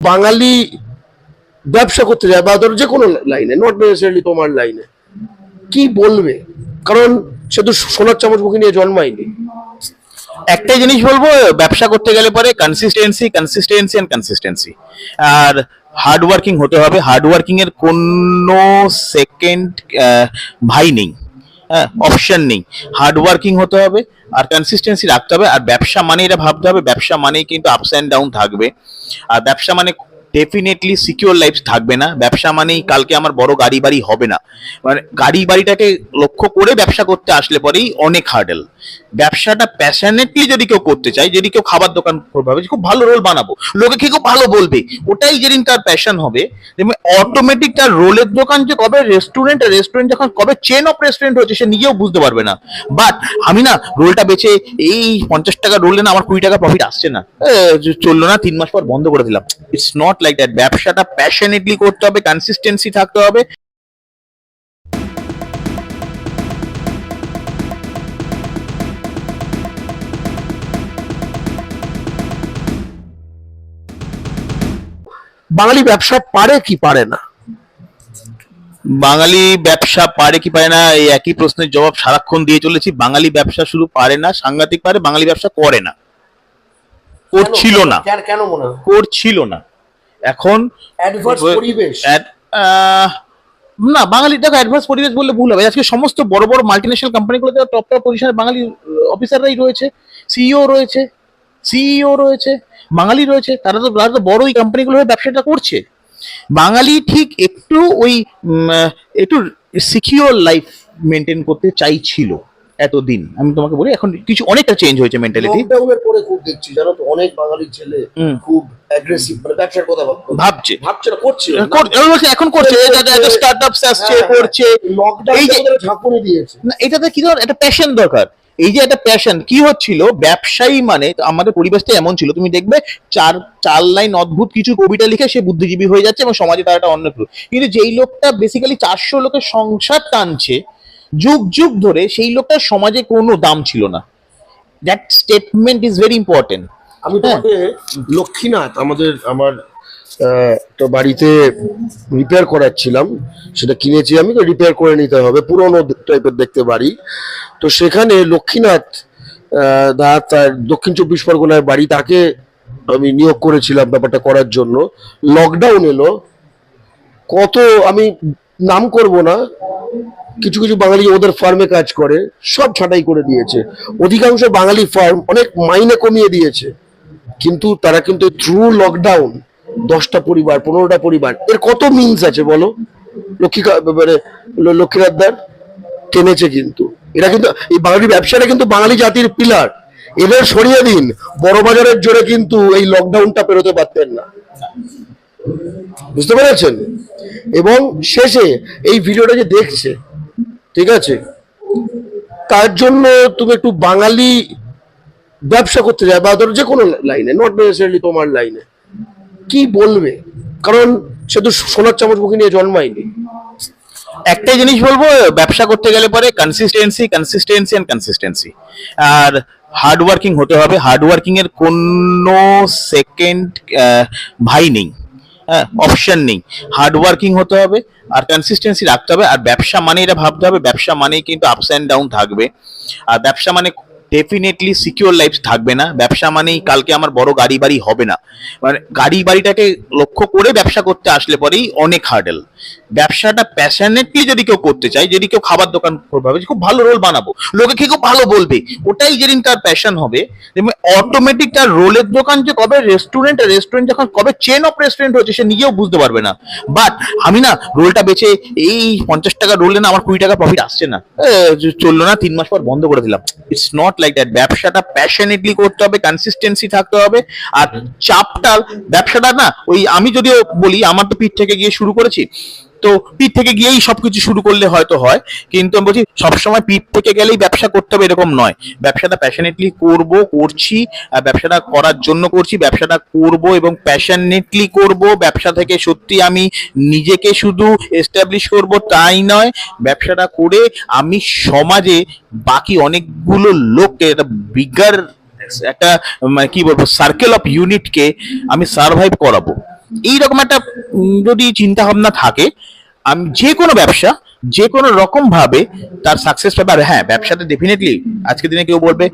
বাঙালি ব্যবসা করতে যায় বা ধরো যে কোনো লাইনে নট নেসেসারিলি তোমার লাইনে কি বলবে? কারণ সে তো সোনার চামচ মুখে নিয়ে জন্মায়নি। একটাই জিনিস বলব, ব্যবসা করতে গেলে পরে কনসিস্টেন্সি কনসিস্টেন্সি এন্ড কনসিস্টেন্সি আর হার্ড ওয়ার্কিং হতে হবে। হার্ড ওয়ার্কিং এর কোনো সেকেন্ড ভাই নেই। হ্যাঁ অপশন নেই। হার্ড ওয়ার্কিং হতে হবে। আর কনসিস্টেন্সি রাখতে হবে আর ব্যবসা মানে এটা ভাবতে হবে। ব্যবসা মানেই কিন্তু আপস অ্যান্ড ডাউন থাকবে। আর ব্যবসা মানে ডেফিনেটলি সিকিউর লাইফ থাকবে না। ব্যবসা মানেই কালকে আমার বড় গাড়ি বাড়ি হবে না। মানে গাড়ি বাড়িটাকে লক্ষ্য করে ব্যবসা করতে আসলে পরেই অনেক হার্ডেল ব্যবসাটা প্যাশনেটলি যদি কেউ করতে চায়, যদি কেউ খাবার দোকান ভাবে খুব ভালো রোল বানাবো, লোকে খেয়ে খুব ভালো বলবে? ওটাই যেদিন তার প্যাশন হবে অটোমেটিক তার রোলের দোকান যে কবে রেস্টুরেন্ট রেস্টুরেন্ট যখন কবে চেন অফ রেস্টুরেন্ট হচ্ছে, সে নিজেও বুঝতে পারবে না। বাট আমি না রোলটা বেছে এই পঞ্চাশ টাকা রোলে না আমার কুড়ি টাকা প্রফিট আসছে না। চলল না, তিন মাস পর বন্ধ করে দিলাম। ইটস নট লাইক দ্যাট ব্যবসাটা প্যাশনেটলি করতে হবে কনসিস্টেন্সি থাকতে হবে। বাঙালি ব্যবসা পারে কি পারে না? বাঙালি ব্যবসা পারে কি পারে না এই একই প্রশ্নের জবাব সারাক্ষণ দিয়ে চলেছি। বাঙালি ব্যবসা শুধু পারে না সাংঘাতিক পারে বাঙালি ব্যবসা করে না। করছিল না। কেন কেন মনে হয়? করছিল না। এখন অ্যাডভার্স পরিবেশ। আহ, না বাঙালি দেখো অ্যাডভান্স পরিবেশ বললে ভুল হবে। আজকে সমস্ত বড় বড় মাল্টিনেশনাল কোম্পানিগুলোতে টপ টপ পজিশনে বাঙালি অফিসাররাই রয়েছে সিইও রয়েছে সিইও রয়েছে বাঙালি রয়েছে তারা তো তারা তো বড় ওই কোম্পানিগুলো হয়ে ব্যবসাটা করছে। বাঙালি ঠিক একটু ওই একটু সিকিউর লাইফ মেনটেন করতে চাইছিল। এতদিন। আমি তোমাকে বলি এখন কিছু অনেকটা চেঞ্জ হয়েছে মেন্টালিটি লকডাউনের পরে খুব দেখছি জানো তো অনেক বাঙালি ছেলে খুব অ্যাগ্রেসিভ মানে ব্যবসার কথা ভাবছে? ভাবছে। ভাবছে না করছে কর- আমি বলছি এখন করছে স্টার্টআপস আসছে করছে। লকডাউন ঝাঁকুনি দিয়েছে। না এটাতে কি ধর একটা প্যাশন দরকার। এই যে একটা প্যাশন কি হচ্ছিল ব্যবসায়ী মানে আমাদের পরিবেশটা এমন ছিল তুমি দেখবে চার চার লাইন অদ্ভুত কিছু কবিতা লিখে সে বুদ্ধিজীবী হয়ে যাচ্ছে এবং সমাজে তার একটা অন্য কিন্তু যেই লোকটা বেসিক্যালি চারশো লোকের সংসার টানছে যুগ যুগ ধরে সেই লোকটার সমাজে কোনো দাম ছিল না। That statement is very important আমি তোমাকে লক্ষ্মীনাথ আমাদের আমার তো বাড়িতে রিপেয়ার করাচ্ছিলাম। সেটা কিনেছি আমি তো রিপেয়ার করে নিতে হবে। পুরোনো টাইপের দেখতে বাড়ি। তো সেখানে লক্ষ্মীনাথ দা তার দক্ষিণ চব্বিশ পরগনার বাড়ি তাকে আমি নিয়োগ করেছিলাম ব্যাপারটা করার জন্য। লকডাউন এলো। কত আমি নাম করব না। কিছু কিছু বাঙালি ওদের ফার্মে কাজ করে, সব ছাঁটাই করে দিয়েছে। অধিকাংশ বাঙালি ফার্ম অনেক মাইনে কমিয়ে দিয়েছে। কিন্তু তারা কিন্তু থ্রু লকডাউন দশটা পরিবার, পনেরোটা পরিবার, এর কত মিনস আছে বলো? লক্ষ্মী মানে লক্ষ্মীনাথদার টেনেছে কিন্তু। এরা কিন্তু, এই বাঙালি ব্যবসাটা কিন্তু বাঙালি জাতির পিলার এদের সরিয়ে দিন, বড় বাজারের জোরে কিন্তু এই লকডাউনটা পেরোতে পারতেন না। বুঝতে পেরেছেন? এবং শেষে এই ভিডিওটা যে দেখছে ঠিক আছে? তার জন্য তুমি একটু বাঙালি ব্যবসা করতে যায় বা ধরো যে কোনো লাইনে নট নেসেসারিলি তোমার লাইনে কি বলবে? কারণ সে তো সোনার চামচ মুখে নিয়ে জন্মায়নি। একটাই জিনিস বলব, ব্যবসা করতে গেলে পরে কনসিস্টেন্সি কনসিস্টেন্সি এন্ড কনসিস্টেন্সি আর হার্ডওয়ার্কিং হতে হবে। হার্ড ওয়ার্কিং এর কোনো সেকেন্ড ভাই নেই। হ্যাঁ অপশন নেই। হার্ড ওয়ার্কিং হতে হবে, আর কনসিস্টেন্সি রাখতে হবে, আর ব্যবসা মানে এটা ভাবতে হবে, ব্যবসা মানেই কিন্তু আপস অ্যান্ড ডাউন থাকবে। আর ব্যবসা মানে ডেফিনেটলি সিকিউর লাইফ থাকবে না। ব্যবসা মানেই কালকে আমার বড় গাড়ি বাড়ি হবে না। মানে গাড়ি বাড়িটাকে লক্ষ্য করে ব্যবসা করতে আসলে পরেই অনেক হার্ডেল ব্যবসাটা প্যাশনেটলি যদি কেউ করতে চায়, যদি কেউ খাবার দোকান ভাবে খুব ভালো রোল বানাবো, লোকে খেয়ে খুব ভালো বলবে, ওটাই যেদিন তার প্যাশন হবে অটোমেটিক তার রোলের দোকান যে কবে রেস্টুরেন্ট রেস্টুরেন্ট যখন কবে চেন অফ রেস্টুরেন্ট হচ্ছে, সে নিজেও বুঝতে পারবে না। বাট আমি না রোলটা বেছে, এই পঞ্চাশ টাকা রোলে না আমার কুড়ি টাকা প্রফিট আসছে না। চলল না, তিন মাস পর বন্ধ করে দিলাম। ইটস নট লাইক দ্যাট ব্যবসাটা প্যাশনেটলি করতে হবে কনসিস্টেন্সি থাকতে হবে আর চাপটা ব্যবসাটা না ওই আমি যদিও বলি আমার তো পিঠ থেকে গিয়ে শুরু করেছি তো পিঠ থেকে গিয়েই সবকিছু শুরু করলে হয়তো হয়। কিন্তু আমি বলছি, সবসময় পিঠ থেকে গেলেই ব্যবসা করতে হবে এরকম নয়। ব্যবসাটা প্যাশনেটলি করব, করছি ব্যবসাটা করার জন্য করছি, ব্যবসাটা করব এবং প্যাশনেটলি করব। ব্যবসা থেকে সত্যি আমি নিজেকে শুধু এস্টাবলিশ করব তাই নয়, ব্যবসাটা করে আমি সমাজে বাকি অনেকগুলো লোককে, একটা বিগার একটা মানে কি বলব সার্কেল অফ ইউনিটকে আমি সার্ভাইভ করাবো। এইরকম একটা যদি চিন্তা ভাবনা থাকে, আমি যে কোনো ব্যবসা, যে কোনো রকম ভাবে তার সাকসেস পাবে আর হ্যাঁ ব্যবসাতে ডেফিনেটলি আজকের দিনে কেউ বলবে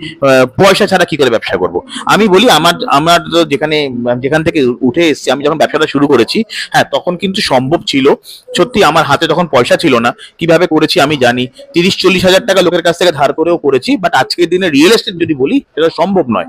পয়সা ছাড়া কি করে ব্যবসা করব? আমি বলি, আমার আমার যেখানে, যেখান থেকে উঠে এসেছি, আমি যখন ব্যবসাটা শুরু করেছি হ্যাঁ তখন কিন্তু সম্ভব ছিল, সত্যি আমার হাতে তখন পয়সা ছিল না। কীভাবে করেছি আমি জানি। তিরিশ, চল্লিশ হাজার টাকা লোকের কাছ থেকে ধার করেও করেছি বাট আজকের দিনে রিয়েল এস্টেট যদি বলি, সেটা সম্ভব নয়।